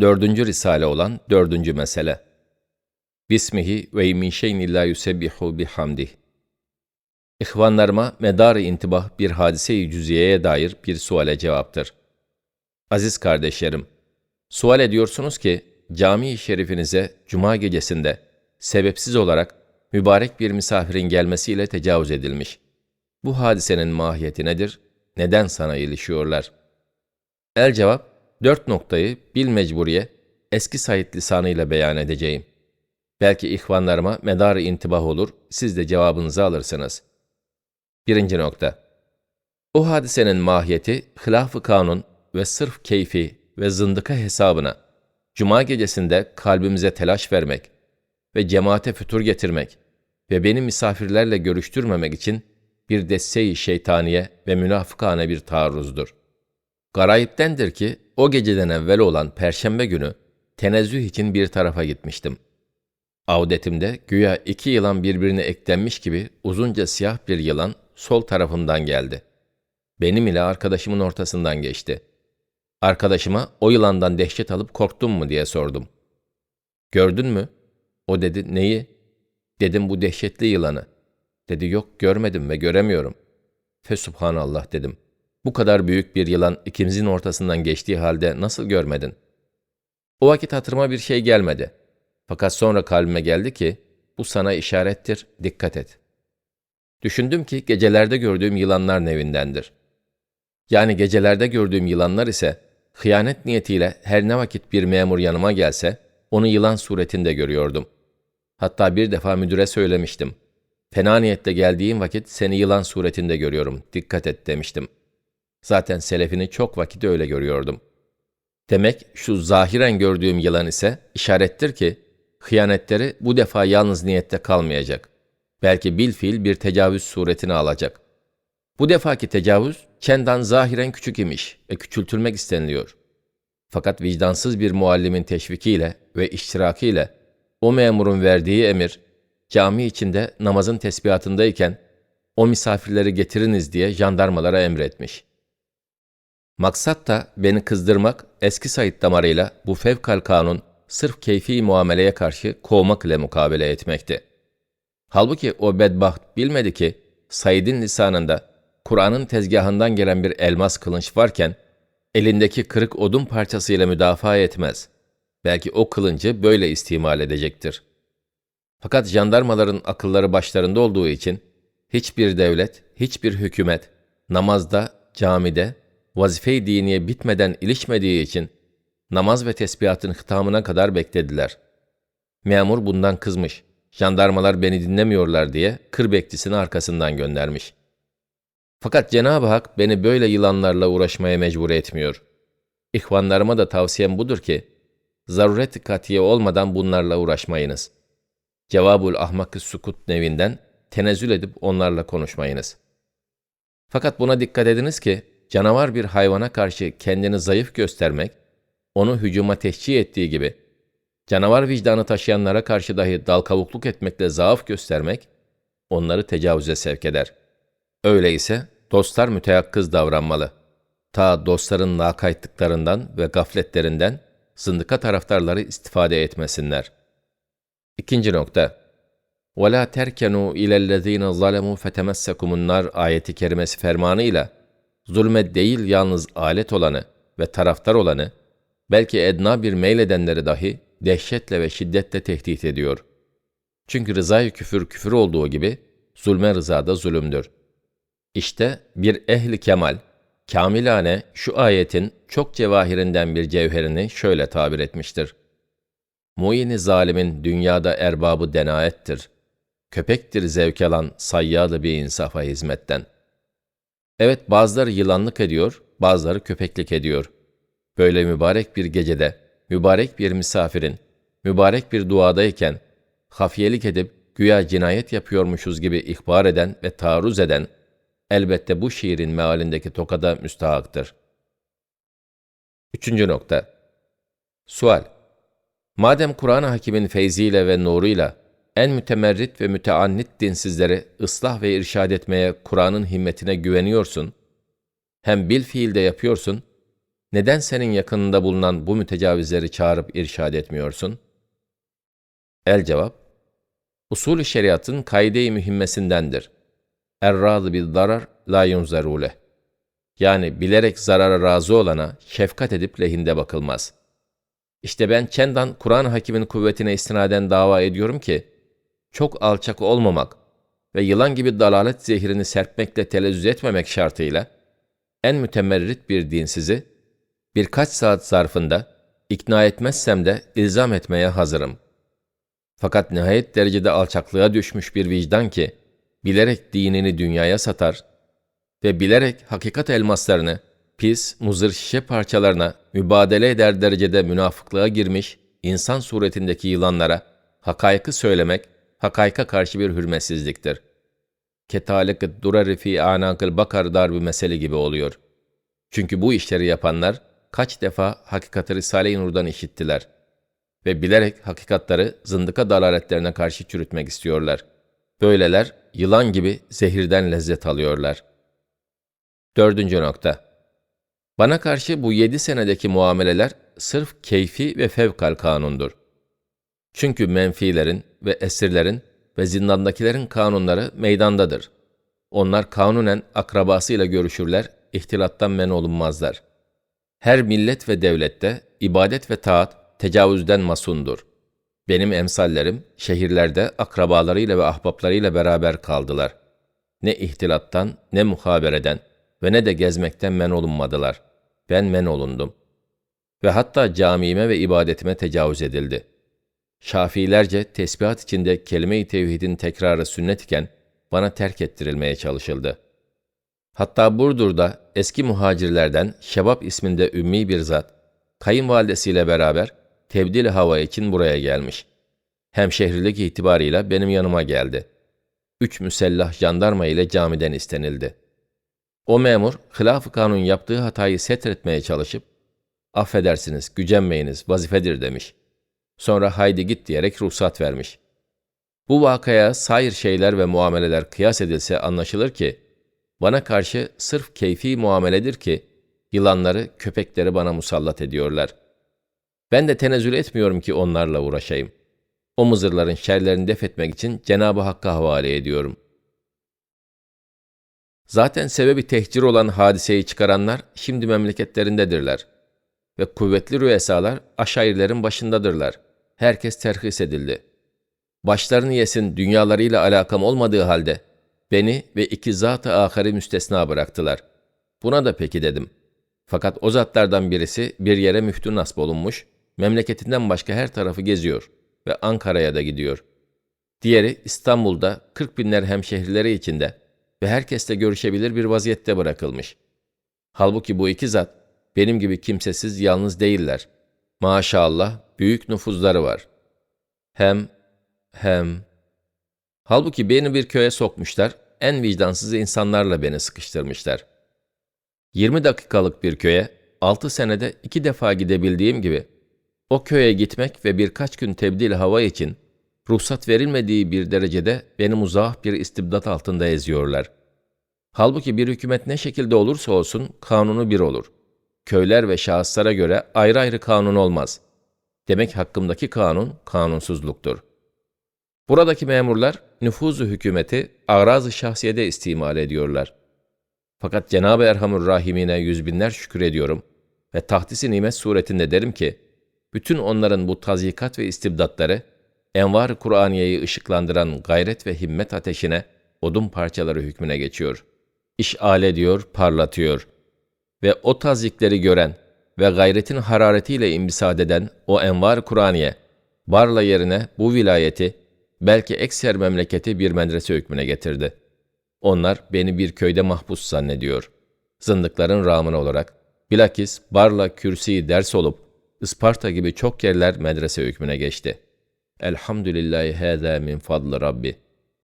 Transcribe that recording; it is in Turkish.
Dördüncü risale olan dördüncü mesele. Bismihi ve min şeyin illa yusebbihu bihamdih. İhvanlarıma medar intibah bir hadise-i cüziyeye dair bir suale cevaptır. Aziz kardeşlerim, sual ediyorsunuz ki, cami-i şerifinize cuma gecesinde sebepsiz olarak mübarek bir misafirin gelmesiyle tecavüz edilmiş. Bu hadisenin mahiyeti nedir? Neden sana ilişiyorlar? El cevap, dört noktayı bil mecburiye eski Said lisanıyla beyan edeceğim. Belki ihvanlarıma medar intibah olur, siz de cevabınızı alırsınız. Birinci nokta. O hadisenin mahiyeti, hilaf-ı kanun ve sırf keyfi ve zındıka hesabına, cuma gecesinde kalbimize telaş vermek ve cemaate fütur getirmek ve beni misafirlerle görüştürmemek için bir desse-i şeytaniye ve münafıkane bir taarruzdur. Garayiptendir ki, o geceden evvel olan perşembe günü tenezzüh için bir tarafa gitmiştim. Avdetimde güya iki yılan birbirine eklenmiş gibi uzunca siyah bir yılan sol tarafımdan geldi. Benim ile arkadaşımın ortasından geçti. Arkadaşıma o yılandan dehşet alıp korktun mu diye sordum. Gördün mü? O dedi neyi? Dedim bu dehşetli yılanı. Dedi yok görmedim ve göremiyorum. Fesubhanallah dedim. Bu kadar büyük bir yılan ikimizin ortasından geçtiği halde nasıl görmedin? O vakit hatırıma bir şey gelmedi. Fakat sonra kalbime geldi ki, bu sana işarettir, dikkat et. Düşündüm ki gecelerde gördüğüm yılanlar nevindendir. Yani gecelerde gördüğüm yılanlar ise, hıyanet niyetiyle her ne vakit bir memur yanıma gelse, onu yılan suretinde görüyordum. Hatta bir defa müdüre söylemiştim. Fena niyetle geldiğim vakit seni yılan suretinde görüyorum, dikkat et demiştim.'' Zaten selefini çok vakit öyle görüyordum. Demek şu zahiren gördüğüm yılan ise işarettir ki, hıyanetleri bu defa yalnız niyette kalmayacak. Belki bilfiil bir tecavüz suretini alacak. Bu defaki tecavüz, kendan zahiren küçük imiş ve küçültülmek isteniliyor. Fakat vicdansız bir muallimin teşvikiyle ve iştirakiyle o memurun verdiği emir, cami içinde namazın tesbihatındayken o misafirleri getiriniz diye jandarmalara emretmiş.'' Maksat da beni kızdırmak, eski Said damarıyla bu fevkal kanun sırf keyfi muameleye karşı kovmak ile mukabele etmekti. Halbuki o bedbaht bilmedi ki Said'in lisanında Kur'an'ın tezgahından gelen bir elmas kılınç varken elindeki kırık odun parçasıyla müdafaa etmez. Belki o kılıncı böyle istimal edecektir. Fakat jandarmaların akılları başlarında olduğu için hiçbir devlet, hiçbir hükümet namazda, camide vazife-i diniye bitmeden ilişmediği için namaz ve tesbihatın hıtamına kadar beklediler. Memur bundan kızmış. Jandarmalar beni dinlemiyorlar diye kır bekçisini arkasından göndermiş. Fakat Cenab-ı Hak beni böyle yılanlarla uğraşmaya mecbur etmiyor. İhvanlarıma da tavsiyem budur ki, zaruret katiye olmadan bunlarla uğraşmayınız. Cevabul ahmak sukut nevinden tenezzül edip onlarla konuşmayınız. Fakat buna dikkat ediniz ki, canavar bir hayvana karşı kendini zayıf göstermek, onu hücuma teşcih ettiği gibi, canavar vicdanı taşıyanlara karşı dahi dal kavukluk etmekle zaaf göstermek, onları tecavüze sevk eder. Öyleyse dostlar müteyakkız davranmalı. Ta dostların lakaytlıklarından ve gafletlerinden zındıka taraftarları istifade etmesinler. İkinci nokta. وَلَا تَرْكَنُوا اِلَى الَّذ۪ينَ ظَلَمُوا فَتَمَسَّكُمُ النَّارِ ayeti kerimesi fermanıyla zulme değil yalnız alet olanı ve taraftar olanı, belki edna bir meyledenleri dahi dehşetle ve şiddetle tehdit ediyor. Çünkü rızayı küfür küfür olduğu gibi, zulme rıza da zulümdür. İşte bir ehli kemal, kamilane şu ayetin çok cevahirinden bir cevherini şöyle tabir etmiştir. Muini zalimin dünyada erbabı denaettir. Köpektir zevk alan sayyadı bir insafa hizmetten. Evet bazıları yılanlık ediyor, bazıları köpeklik ediyor. Böyle mübarek bir gecede, mübarek bir misafirin, mübarek bir duadayken, hafiyelik edip güya cinayet yapıyormuşuz gibi ihbar eden ve taarruz eden, elbette bu şiirin mealindeki tokada müstahaktır. Üçüncü nokta. Sual. Madem Kur'an-ı Hakim'in feyziyle ve nuruyla en mütemerrit ve müteannit dinsizleri ıslah ve irşad etmeye Kur'an'ın himmetine güveniyorsun, hem bil fiilde yapıyorsun, neden senin yakınında bulunan bu mütecavizleri çağırıp irşad etmiyorsun? El cevap, usul-i şeriatın kaide-i mühimmesindendir. Er-razı bil zarar la yunzarule. Yani bilerek zarara razı olana şefkat edip lehinde bakılmaz. İşte ben Çendan Kur'an hakimin kuvvetine istinaden dava ediyorum ki, çok alçak olmamak ve yılan gibi dalalet zehrini serpmekle telezzüz etmemek şartıyla, en mütemerrit bir dinsizi, birkaç saat zarfında ikna etmezsem de ilzam etmeye hazırım. Fakat nihayet derecede alçaklığa düşmüş bir vicdan ki, bilerek dinini dünyaya satar ve bilerek hakikat elmaslarını pis, muzır şişe parçalarına mübadele eder derecede münafıklığa girmiş insan suretindeki yılanlara hakaykı söylemek, hakayka karşı bir hürmetsizliktir. Ketalik durari fi anakıl bakar dar bir mesele gibi oluyor. Çünkü bu işleri yapanlar kaç defa hakikati Risale-i Nur'dan işittiler ve bilerek hakikatları zındıka dalaletlerine karşı çürütmek istiyorlar. Böyleler yılan gibi zehirden lezzet alıyorlar. Dördüncü nokta. Bana karşı bu yedi senedeki muameleler sırf keyfi ve fevkal kanundur. Çünkü menfilerin ve esirlerin ve zindandakilerin kanunları meydandadır. Onlar kanunen akrabasıyla görüşürler, ihtilattan men olunmazlar. Her millet ve devlette ibadet ve taat tecavüzden masundur. Benim emsallerim şehirlerde akrabalarıyla ve ahbaplarıyla beraber kaldılar. Ne ihtilattan, ne muhabereden ve ne de gezmekten men olunmadılar. Ben men olundum. Ve hatta camime ve ibadetime tecavüz edildi. Şafiilerce tesbihat içinde kelime-i tevhidin tekrarı sünnet iken bana terk ettirilmeye çalışıldı. Hatta Burdur'da eski muhacirlerden Şebap isminde ümmi bir zat, kayınvalidesiyle beraber tebdil hava için buraya gelmiş. Hemşehrilik itibarıyla benim yanıma geldi. Üç müsellah jandarma ile camiden istenildi. O memur, hilaf kanun yaptığı hatayı setretmeye çalışıp, affedersiniz, gücenmeyiniz, vazifedir demiş. Sonra haydi git diyerek ruhsat vermiş. Bu vakaya sair şeyler ve muameleler kıyas edilse anlaşılır ki, bana karşı sırf keyfi muameledir ki, yılanları, köpekleri bana musallat ediyorlar. Ben de tenezzül etmiyorum ki onlarla uğraşayım. O mızırların şerlerini def etmek için Cenab-ı Hakk'a havale ediyorum. Zaten sebebi tehcir olan hadiseyi çıkaranlar şimdi memleketlerindedirler. Ve kuvvetli rüesalar aşairlerin başındadırlar. Herkes terhis edildi. Başlarını yesin dünyalarıyla alakam olmadığı halde beni ve iki zat-ı ahari müstesna bıraktılar. Buna da peki dedim. Fakat o zatlardan birisi bir yere müftü nasip olunmuş, memleketinden başka her tarafı geziyor ve Ankara'ya da gidiyor. Diğeri İstanbul'da 40 binler hemşehrileri içinde ve herkesle görüşebilir bir vaziyette bırakılmış. Halbuki bu iki zat benim gibi kimsesiz yalnız değiller. Maşallah büyük nüfuzları var. Hem, hem... Halbuki beni bir köye sokmuşlar, en vicdansız insanlarla beni sıkıştırmışlar. 20 dakikalık bir köye 6 senede iki defa gidebildiğim gibi o köye gitmek ve birkaç gün tebdil hava için ruhsat verilmediği bir derecede beni muzah bir istibdat altında eziyorlar. Halbuki bir hükümet ne şekilde olursa olsun kanunu bir olur. Köyler ve şahıslara göre ayrı ayrı kanun olmaz. Demek hakkımdaki kanun kanunsuzluktur. Buradaki memurlar nüfuzu hükümeti araz-ı şahsiyede istimal ediyorlar. Fakat Cenab-ı Erhamur Rahimine yüz binler şükür ediyorum ve tahtisi nimet suretinde derim ki, bütün onların bu tazikat ve istibdatları, envar Kur'aniyeyi ışıklandıran gayret ve himmet ateşine, odun parçaları hükmüne geçiyor. İşale ediyor, parlatıyor. Ve o tazikleri gören ve gayretin hararetiyle imbisad eden o envar Kur'aniye, Barla yerine bu vilayeti, belki ekser memleketi bir medrese hükmüne getirdi. Onlar beni bir köyde mahpus zannediyor. Zındıkların rağmına olarak, bilakis Barla kürsiyi ders olup, Isparta gibi çok yerler medrese hükmüne geçti. Elhamdülillahi hâzâ min fadlı Rabbi.